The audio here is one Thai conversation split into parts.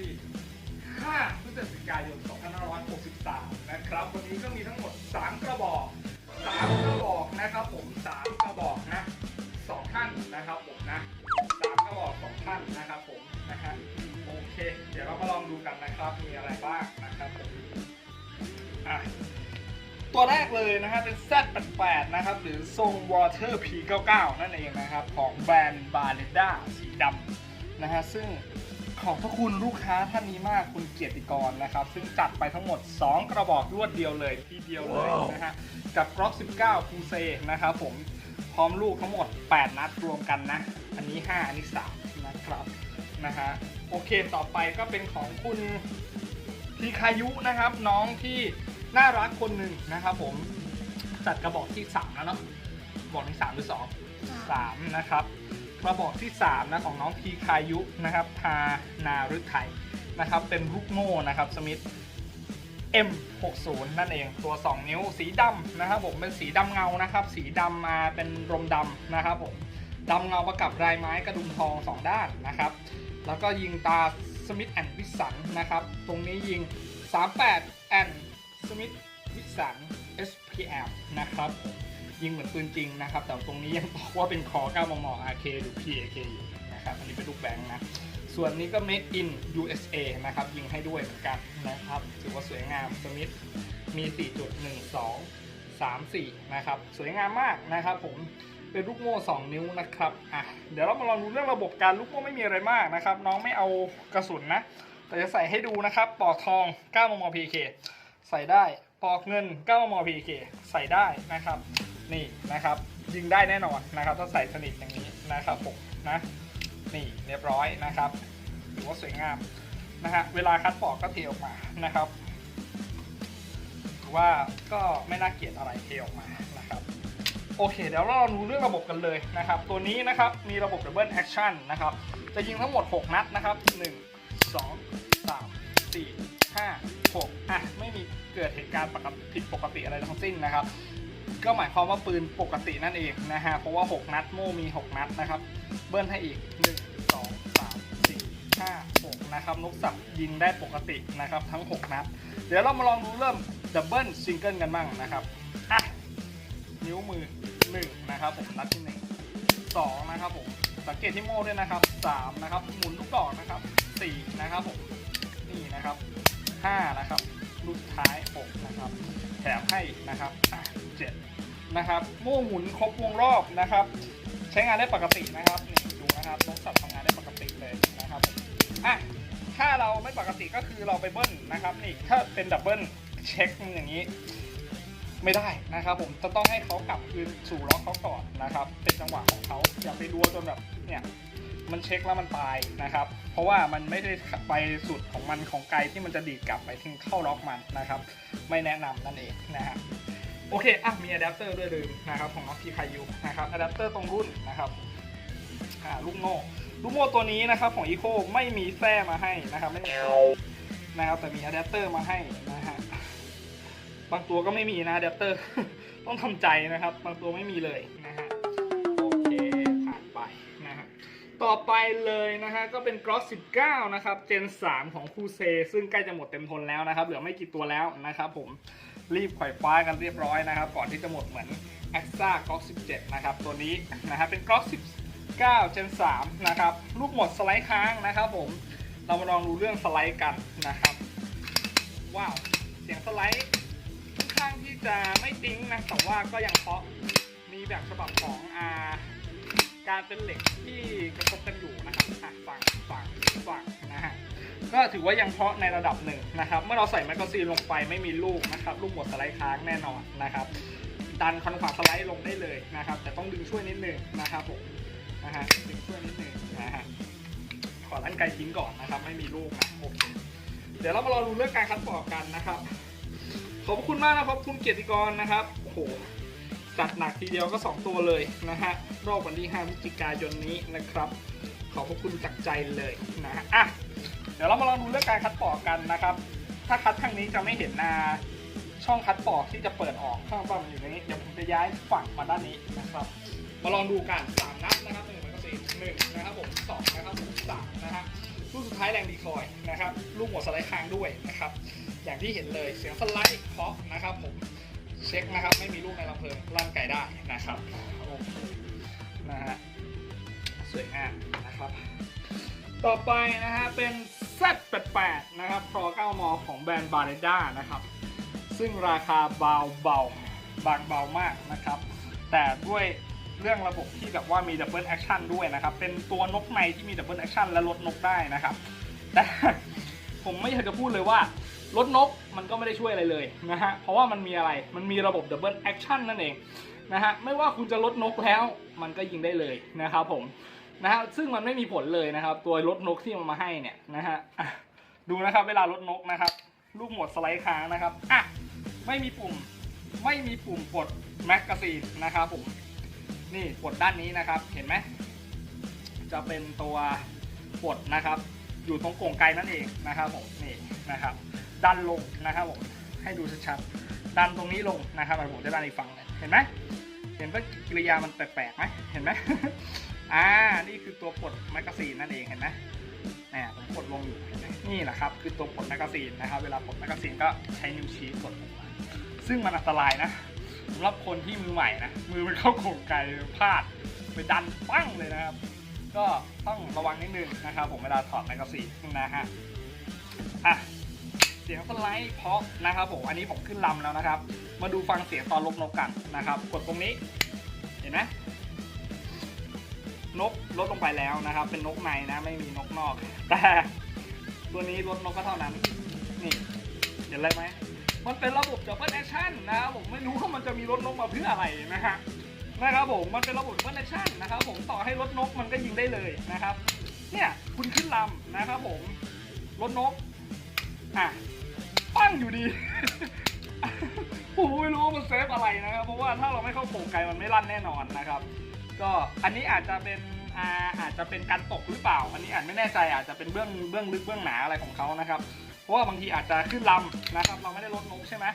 ที่ 5 พฤศจิกายน 2563 นะครับ วันนี้ก็มีทั้งหมด 3 กระบอก 3 กระบอกนะครับผม 3 กระบอกนะ 2 ท่านนะครับผมนะ 3 กระบอก 2 ท่านนะครับผมนะฮะโอเค เดี๋ยวเรามาลองดูกันนะครับ มีอะไรบ้างนะครับผมอะตัวแรกเลยนะฮะเป็น Z88 นะครับ หรือทรง Water P99 นั่นเองนะครับ ของแบรนด์ b a r e d a สีดำนะฮะซึ่ง ขอบพระคุณลูกค้าท่านนี้มากคุณเกียรติกรนะครับ ซึ่งจัดไปทั้งหมด 2 กระบอกรวดเดียวเลยทีเดียวเลยนะฮะกับ Glock 19 p u s e นะครับผมพร้อมลูกทั้งหมด 8 นัดรวมกันนะ อันนี้ 5 อันนี้ 3 นะครับนะฮะโอเคต่อไปก็เป็นของคุณพีคายุนะครับ น้องที่น่ารักคนหนึ่งนะครับผมจัดกระบอกที่ 3 แล้วเนาะบอกที่3หรือ2 3 นะครับ กระบอกที่ 3 นะของน้องพีคายุนะครับพานารุไทยนะครับเป็นลูกโม่นะครับสมิธ M60 นั่นเองตัว 2 นิ้วสีดำนะครับผมเป็นสีดำเงานะครับ สีดำมาเป็นรมดำนะครับผมดำเงาประกับลายไม้กระดุมทองสองด้านนะครับ แล้วก็ยิงตาสมิธแอนด์วิสันนะครับ ตรงนี้ยิง 38แอนด์สมิธวิสัน SPL นะครับผม ยิงเหมือนปืนจริงนะครับ แต่ตรงนี้ยังบอกว่าเป็นคอ9มม RK หรือ PAK อยู่นะครับ อันนี้เป็นลูกแบงค์นะ ส่วนนี้ก็ made in USA นะครับ ยิงให้ด้วยเหมือนกันนะครับ ถือว่าสวยงามสมิธมี 4.12 3 4 นะครับ สวยงามมากนะครับผมเป็นลูกโม่ 2 นิ้วนะครับอะเดี๋ยวเรามาลองดูเรื่องระบบการลูกโม่ไม่มีอะไรมากนะครับ น้องไม่เอากระสุนนะ แต่จะใส่ให้ดูนะครับ ปอกทอง 9 มม PK ใส่ได้ ปอกเงิน 9 มม PK ใส่ได้นะครับ นี่นะครับ ยิงได้แน่นอนนะครับ ถ้าใส่สนิทอย่างนี้นะครับผมนะนี่เรียบร้อยนะครับถือว่าสวยงามนะฮะเวลาคัดปอกก็เทออกมานะครับถือว่าก็ไม่น่าเกลียดอะไรเทออกมานะครับโอเคเดี๋ยวเราดูเรื่องระบบกันเลยนะครับ ตัวนี้นะครับมีระบบ Double Action นะครับจะยิงทั้งหมด 6 นัดนะครับ 1 2 3 4 5 6อะไม่มีเกิดเหตุการณ์ปกติผิดปกติอะไรทั้งสิ้นนะครับ ก็หมายความว่าปืนปกตินั่นเองนะฮะ เพราะว่า 6 นัดโม่มี 6 นัดนะครับ เบิ้ลให้อีก 1 2 3 4 5 6 นะครับ นกสับยิงได้ปกตินะครับทั้ง 6 นัด เดี๋ยวเรามาลองดูเริ่มดับเบิลซิงเกิลกันบ้างนะครับ อะ นิ้วมือ 1 นะครับผมนัดที่ 1 2 นะครับผมสังเกตที่โม่ด้วยนะครับ3นะครับหมุนลูกดอกนะครับ4นะครับผมนี่นะครับ5นะครับลูกสุดท้าย6นะครับแถมให้นะครับ นะครับโม่หมุนครบวงรอบนะครับ ใช้งานได้ปกตินะครับนี่ดูนะครับนกสับทำงานได้ปกติเลยนะครับอะถ้าเราไม่ปกติก็คือเราไปเบิ้ลนะครับนี่ถ้าเป็นดับเบิ้ลเช็คอย่างนี้ไม่ได้นะครับ ผมจะต้องให้เขากลับคืนสู่ล็อกเขาก่อนนะครับ เป็นจังหวะของเขาอย่าไปรัวจนแบบเนี่ยมันเช็คแล้วมันตายนะครับ เพราะว่ามันไม่ได้ไปสุดของมันของไกลที่มันจะดีดกลับไปทิ้งเข้าล็อกมันนะครับ ไม่แนะนำนั่นเองนะฮะ โอเคอะมีอะแดปเตอร์ด้วยลืมนะครับของน้องพีคายุนะครับอะแดปเตอร์ตรงรุ่นนะครับอ่าลูกโม่ลูกโม่ตัวนี้นะครับของอีโคไม่มีแส้มาให้นะครับไม่มีนะครับแต่มีอะแดปเตอร์มาให้นะฮะบางตัวก็ไม่มีนะอะแดปเตอร์ต้องทำใจนะครับ บางตัวไม่มีเลยนะฮะโอเคผ่านไปนะฮะต่อไปเลยนะฮะก็เป็น Glock 19 นะครับ Gen 3 ของคูเซซึ่งใกล้จะหมดเต็มทนแล้วนะครับ เหลือไม่กี่ตัวแล้วนะครับผม รีบไขว่คว้ากันเรียบร้อยนะครับ ก่อนที่จะหมดเหมือน a x a Glock 17 นะครับ ตัวนี้นะฮะเป็น Glock 19 Gen 3 นะครับ ลูกหมดสไลด์ค้างนะครับผม เรามาลองดูเรื่องสไลด์กันนะครับ ว้าว เสียงสไลด์ค่อนข้างที่จะไม่ติ้งนะ แต่ว่าก็ยังเพาะมีแบบฉบับของอาการเป็นเหล็กที่ ก็ถือว่ายังเพาะในระดับหนึ่งนะครับ เมื่อเราใส่แมกกาซีนลงไปไม่มีลูกนะครับ ลูกหมดสไลด์ค้างแน่นอนนะครับ ดันคอนขวาสไลด์ลงได้เลยนะครับ แต่ต้องดึงช่วยนิดนึงนะครับผมนะฮะดึงช่วยนิดนึงนะฮะขอลั่นไกลทิ้งก่อนนะครับ ไม่มีลูกนะโอเคเดี๋ยวเรามารอดูเรื่องการคัดปอกกันนะครับ ขอบคุณมากนะครับคุณเกียรติกรนะครับโอ้โหจัดหนักทีเดียวก็ 2 ตัวเลยนะฮะรอบวันที่5พฤศจิกายนนี้นะครับ ขอบพระคุณจากใจเลยนะฮะอะ ดี๋ยวเรามาลองดูเรื่องการคัดปอกกันนะครับ ถ้าคัดทางนี้จะไม่เห็นนาช่องคัดปอกที่จะเปิดออกข้างบนมันอยู่ในนี้เดี๋ยวผมจะย้ายฝั่งมาด้านนี้นะครับ มาลองดูกันสามนัดนะครับหนึ่งแมกกาซีนหนึ่งนะครับผมสองนะครับผมสามนะฮะลูกสุดท้ายแรงดีคอยนะครับลูกหัวสไลด์ค้างด้วยนะครับ อย่างที่เห็นเลยเสียงสไลด์เคาะนะครับผมเช็คนะครับไม่มีลูกในลำเพลิงลั่นไก่ได้นะครับโอเคนะฮะสวยงามนะครับ ต่อไปนะฮะเป็น Z88 นะครับ Pro 9มของแบรนด์ b a r r e d a นะครับ ซึ่งราคาเบาเบาบางเบามากนะครับ แต่ด้วยเรื่องระบบที่แบบว่ามีดับเบิลแอคชั่นด้วยนะครับ เป็นตัวนกในที่มีดับเบิลแอคชั่นและลดนกได้นะครับ แต่ผมไม่อยากจะพูดเลยว่าลดนกมันก็ไม่ได้ช่วยอะไรเลยนะฮะ เพราะว่ามันมีอะไร มันมีระบบดับเบิลแอคชั่นนั่นเองนะฮะ ไม่ว่าคุณจะลดนกแล้ว มันก็ยิงได้เลยนะครับผม นะฮะซึ่งมันไม่มีผลเลยนะครับ ตัวลดนกที่มันมาให้เนี่ยนะฮะดูนะครับ เวลาลดนกนะครับลูกหมดสไลด์ค้างนะครับอะไม่มีปุ่มไม่มีปุ่มปลดแมกกาซีนนะครับผมนี่ปลดด้านนี้นะครับ เห็นไหมจะเป็นตัวปลดนะครับ อยู่ตรงโก่งไกนั่นเองนะครับผมนี่นะครับ ดันลงนะครับผมให้ดูชัดๆดันตรงนี้ลงนะครับผมจะดันอีกฝั่งหนึ่งเห็นไหมเห็นว่ากิริยามันแปลกๆไหมเห็นไหม อ่า นี่คือตัวปลดแมกกาซีนนั่นเองเห็นไหมนี่ผมกดลงอยู่เห็นไหมนี่แหละครับ คือตัวปลดแมกกาซีนนะครับ เวลาปลดแมกกาซีนก็ใช้นิ้วชี้กดลงมาซึ่งมันอันตรายนะสำหรับคนที่มือใหม่นะ มือมันเข้าโขงไกลพลาดไปดันปั้งเลยนะครับ ก็ต้องระวังนิดนึงนะครับ ผมเวลาถอดแมกกาซีนนะฮะ อะ เสียงสไลด์เพราะนะครับผม อันนี้ผมขึ้นลำแล้วนะครับ มาดูฟังเสียงตอนลบนกกันนะครับ กดตรงนี้ เห็นไหม นกลดลงไปแล้วนะครับ เป็นนกในนะ ไม่มีนกนอก แต่ตัวนี้ลดนกก็เท่านั้น นี่เห็นอะไรไหมมันเป็นระบบดับเบิลแอคชั่นนะครับผมไม่รู้ว่ามันจะมีรถนกมาเพื่ออะไรนะฮะนะครับผมมันเป็นระบบดับเบิลแอคชั่นนะครับผมต่อให้รถนกมันก็ยิงได้เลยนะครับ เนี่ยคุณขึ้นลำนะครับผมรถนกอะปั้งอยู่ดีผมไม่รู้ว่ามันเซฟอะไรนะครับ เพราะว่าถ้าเราไม่เข้าโขงไกลมันไม่ลั่นแน่นอนนะครับ ก็อันนี้อาจจะเป็นอาอาจจะเป็นการตกหรือเปล่า อันนี้อาจไม่แน่ใจอาจจะเป็นเบื้องเบื้องลึกเบื้องหนาอะไรของเขานะครับ เพราะว่าบางทีอาจจะขึ้นลำนะครับ เราไม่ได้ลดนกใช่ไหม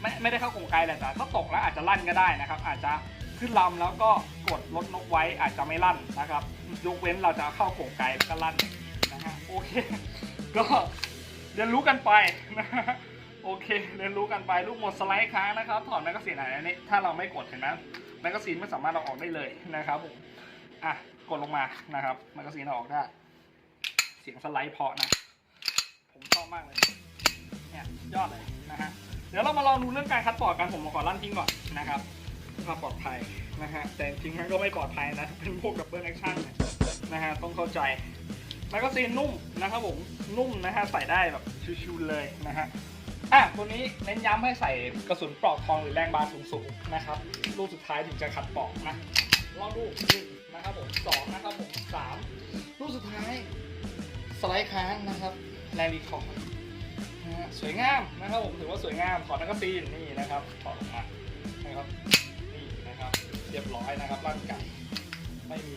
ไม่ไม่ได้เข้าโขงไกลแหละแต่ถ้าตกแล้วอาจจะลั่นก็ได้นะครับ อาจจะขึ้นลำแล้วก็กดลดนกไว้อาจจะไม่ลั่นนะครับ ยกเว้นเราจะเข้าโขงไกลก็ลั่นนะฮะโอเค ก็เรียนรู้กันไปนะฮะโอเคเรียนรู้กันไปลูกหมดสไลด์ค้างนะครับ ถอดแมกกาซีนอันนี้ถ้าเราไม่กดเห็นไหม มกกาซีนไม่สามารถเราออกได้เลยนะครับผมอะกดลงมานะครับแมกกาซีนเราออกได้ เสียงสไลด์เพาะนะ ผมชอบมากเลยเนี่ยยอดเลยนะฮะเดี๋ยวเรามาลองดูเรื่องการคัดปอดกันผมมาขอลั่นทิ้งก่อนนะครับเพื่อความปลอดภัยนะฮะแต่จริงๆมันก็ไม่ปลอดภัยนะเป็นพวกดับเบิลแอคชั่นนะฮะต้องเข้าใจแมกกาซีนนุ่มนะครับผมนุ่มนะฮะใส่ได้แบบชิวๆเลยนะฮะ อะตัวนี้เน้นย้ำให้ใส่กระสุนปลอกทองหรือแรงบาสูงๆนะครับ ลูกสุดท้ายถึงจะขัดปอกนะลองดูหนึ่งนะครับผมสองนะครับผมสามลูกสุดท้ายสไลด์ค้างนะครับแรงรีคอร์ดนะฮะสวยงามนะครับผมถือว่าสวยงามถอดแมกกาซีนนี่นะครับถอดออกมานะครับนี่นะครับเรียบร้อยนะครับร่างไก่ไม่มี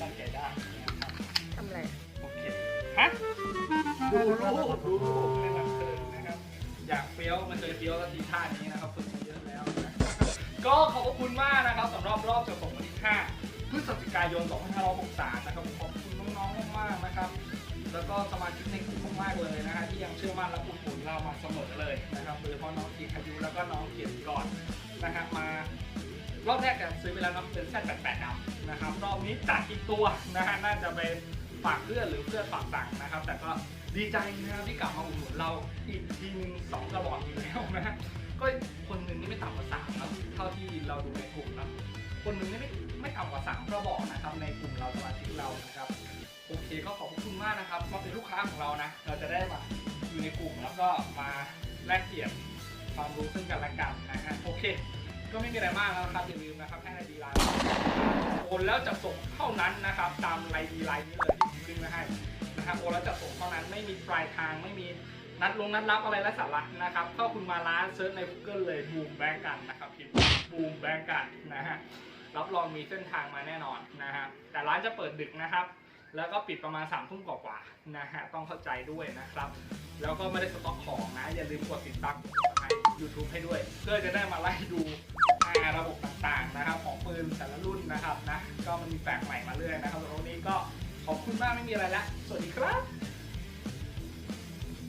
ร่างไก่ได้นะครับทำอะไรโอเคฮะดูรูปดูรูปในหลังเกินนะครับากเฟี้ยวมาเจอเฟี้ยวแล้วทีท่านี้นะครับฝึกมาเยอะแล้ว ก็ขอบพระคุณมากนะครับสำหรับรอบจะส่งวันที่5พฤศจิกายน 2563 นะครับขอบคุณน้องๆมากๆนะครับ แล้วก็สมาชิกในกลุ่มมากๆเลยนะฮะที่ยังเชื่อมั่นและอุดหนุนเรามาเสมอเลยนะครับโดยเฉพาะน้องกีคายุแล้วก็น้องเกียรติกรนะฮะมารอบแรกกันซื้อไปแล้วนะเป็นแซดแปดแปดดำนะครับรอบนี้จัดอีกตัวนะฮะน่าจะไปฝากเพื่อนหรือเพื่อนฝากสั่งนะครับ แต่ก็ ดีใจนะครับที่กลับมาอุดหนุนเราอีกทีนึงสองกระบอกอีกแล้วนะฮะก็คนหนึ่งนี่ไม่ต่ำกว่าสามครับเท่าที่เราดูในกลุ่มนะคนหนึ่งนี่ไม่ไม่ต่ำกว่าสามกระบอกนะครับในกลุ่มเราสมาชิกเรานะครับโอเคก็ขอบคุณมากนะครับมาเป็นลูกค้าของเรานะ เราจะได้มาอยู่ในกลุ่มแล้วก็มาแลกเปลี่ยนความรู้ซึ่งกันและกันนะฮะโอเค ก็ไม่มีอะไรมากแล้วครับอย่าลืมนะครับให้ไอดีไลน์โอนแล้วจะส่งเท่านั้นนะครับ ตามไลน์ดีไลน์นี้เลยที่ผมขึ้นไว้ให้ นะครับโอนแล้วจะส่งเท่านั้นไม่มีปลายทางไม่มีนัดลงนัดรับอะไรและสาระนะครับถ้าคุณมาร้านเซิร์ชใน Google เลยบูมแบงกันนะครับพิมพ์บูมแบงกันนะฮะรับรองมีเส้นทางมาแน่นอนนะฮะแต่ร้านจะเปิดดึกนะครับ แล้วก็ปิดประมาณ3ามทุ่มกว่าๆนะฮะต้องเข้าใจด้วยนะครับ แล้วก็ไม่ได้สต็อกของนะ อย่าลืมกดติดตามให้ YouTube ให้ด้วย เพื่อจะได้มาไล่ดูอ่าระบบต่างๆนะครับ ของปืนแต่ละรุ่นนะครับนะก็มันมีแปลกใหม่มาเรื่อยนะครับสำหรัวนี้ก็ ขอบคุณมากไม่มีอะไรละสวัสดีครับ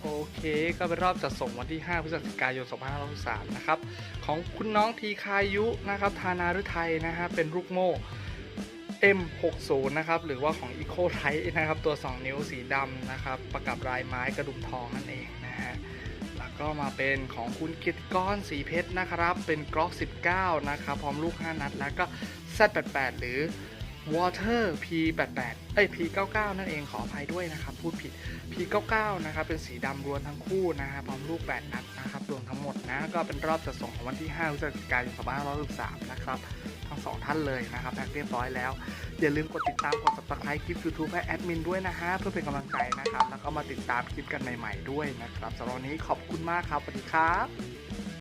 โอเค ก็เป็นรอบจัดส่งวันที่ 5 พฤศจิกายน 2563นะครับ ของคุณน้องทีคายุนะครับ ธานาฤทัยนะฮะ เป็นลูกโม่ M60 นะครับ หรือว่าของ Eco t y p e นะครับ ตัว 2 นิ้วสีดำนะครับ ประกับลายไม้กระดุมทองนั่นเองนะฮะ แล้วก็มาเป็นของคุณกิตติกรสีเพชรนะครับ เป็นกล็อก 19 นะครับ พร้อมลูก 5 นัด แล้วก็ Z88 หรือ Water P88 เอ้ย P99 นั่นเองขออภัยด้วยนะครับ พูดผิด P99 นะครับเป็นสีดำรวนทั้งคู่นะฮะพร้อมลูก 8 นัดนะครับรวมทั้งหมดนะก็เป็นรอบจัดส่งของวันที่5พฤศจิกายน2563นะครับทั้งสองท่านเลยนะครับแพ็คเรียบร้อยแล้ว อย่าลืมกดติดตามกด subscribe คลิป YouTube ให้แอดมินด้วยนะฮะเพื่อเป็นกำลังใจนะครับ แล้วก็มาติดตามคลิปกันใหม่ ๆ ด้วยนะครับสำหรับวันนี้ขอบคุณมากครับสวัสดีครับ